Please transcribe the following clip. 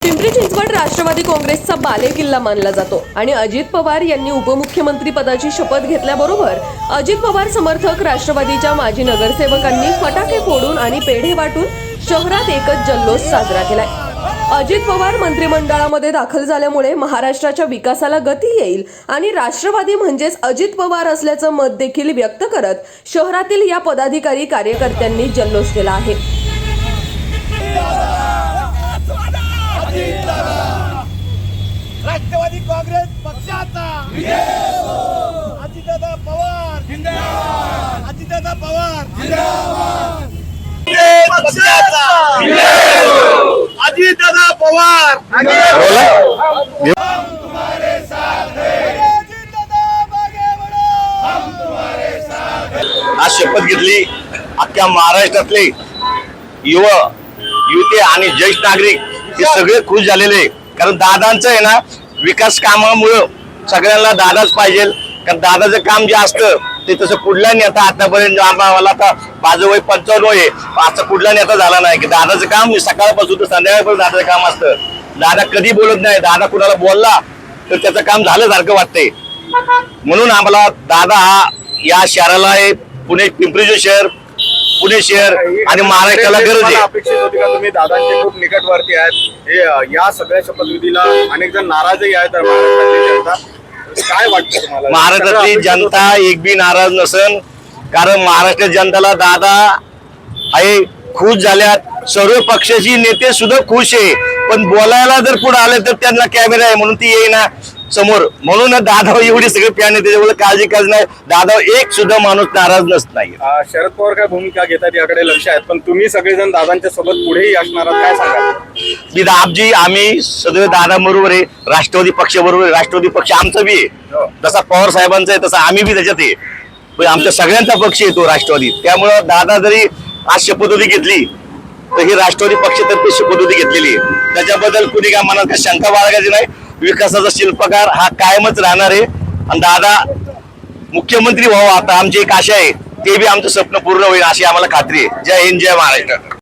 पिंपरी चिंचवड राष्ट्रवादी काँग्रेसचा बालेकिल्ला मानला जातो आणि अजित पवार यांनी उपमुख्यमंत्री पदाची शपथ घेतल्याबरोबर अजित पवार समर्थक राष्ट्रवादीच्या माजी नगरसेवकांनी फटाके फोडून आणि पेढे वाटून शहरात एकच जल्लोष साजरा केलाय. अजित पवार मंत्रिमंडळामध्ये दाखल झाल्यामुळे महाराष्ट्राच्या विकासाला गती येईल आणि राष्ट्रवादी म्हणजेच अजित पवार असल्याचं मत देखील व्यक्त करत शहरातील या पदाधिकारी कार्यकर्त्यांनी जल्लोष केला आहे. राष्ट्रवादी काँग्रेस पक्षाचा. अजितदादा पवार. अजितदादा पवार. पक्षाचा अजितदादा पवार आज शपथ घेतली अख्ख्या महाराष्ट्रातले युवा युवती आणि ज्येष्ठ नागरिक हे सगळे खुश झालेले कारण दादांचं आहे ना विकास कामामुळं सगळ्यांना दादाच पाहिजे. कारण दादाचं काम जे असतं ते तसं कुठला नेता आतापर्यंत आम्हाला आता माझं वय पंचावन्न वय असं कुठला नेता झाला नाही की दादाचं काम म्हणजे सकाळपासून तर संध्याकाळपर्यंत दादाचं काम असतं. दादा कधी बोलत नाही दादा कुणाला बोलला तर त्याचं काम झाल्यासारखं वाटतंय. म्हणून आम्हाला दादा हा या शहराला हे पुणे पिंपरीचं शहर पुणे शहर आणि महाराष्ट्राला गरज आहे. अपेक्षित होती का तुम्ही दादांचे खूप निकटवर्ती आहेत? हे या सगळ्या शपथविधीला अनेक जण नाराजही आहेत तर महाराष्ट्रातली जनता. काय वाटतं तुम्हाला? महाराष्ट्रातली जनता एक बी नाराज नसन कारण महाराष्ट्र जनतेला दादा आहे खुश झाल्यात. सर्व पक्षाची नेते सुद्धा खुश आहे. पण बोलायला जर पुढे आले तर त्यांना कॅमेरा आहे म्हणून ती येईना. समोर. म्हणून दादा एवढी सगळे फॅन आहे त्याच्यामुळे काळजी काळजी नाही. दादा एक सुद्धा माणूस नाराज नसत नाही अ, शरद पवार काय भूमिका घेतात याकडे लक्ष आहेत पण तुम्ही सगळेजण दादांच्या सोबत पुढेही असणार आहात काय सांगाल? मी दाबजी आम्ही सदैव दादा बरोबर आहे राष्ट्रवादी पक्ष बरोबर आहे राष्ट्रवादी पक्ष आमचा बी आहे. जसा पवार साहेबांचा आहे तसा आम्ही बी त्याच्यात आहे. पण आमच्या सगळ्यांचा पक्ष आहे तो राष्ट्रवादी. त्यामुळं दादा जरी आज शपथविधी घेतली तर ही राष्ट्रवादी पक्षातर्फे शपथविधी घेतलेली आहे. त्याच्याबद्दल कुणी काय मनात काही शंका बाळगायची नाही. विकासाचा शिल्पकार हा कायमच राहणार आहे. आणि दादा मुख्यमंत्री व्हावं आता आमची एक आशा आहे ते बी आमचं स्वप्न पूर्ण होईल अशी आम्हाला खात्री आहे. जय हिंद जय महाराष्ट्र.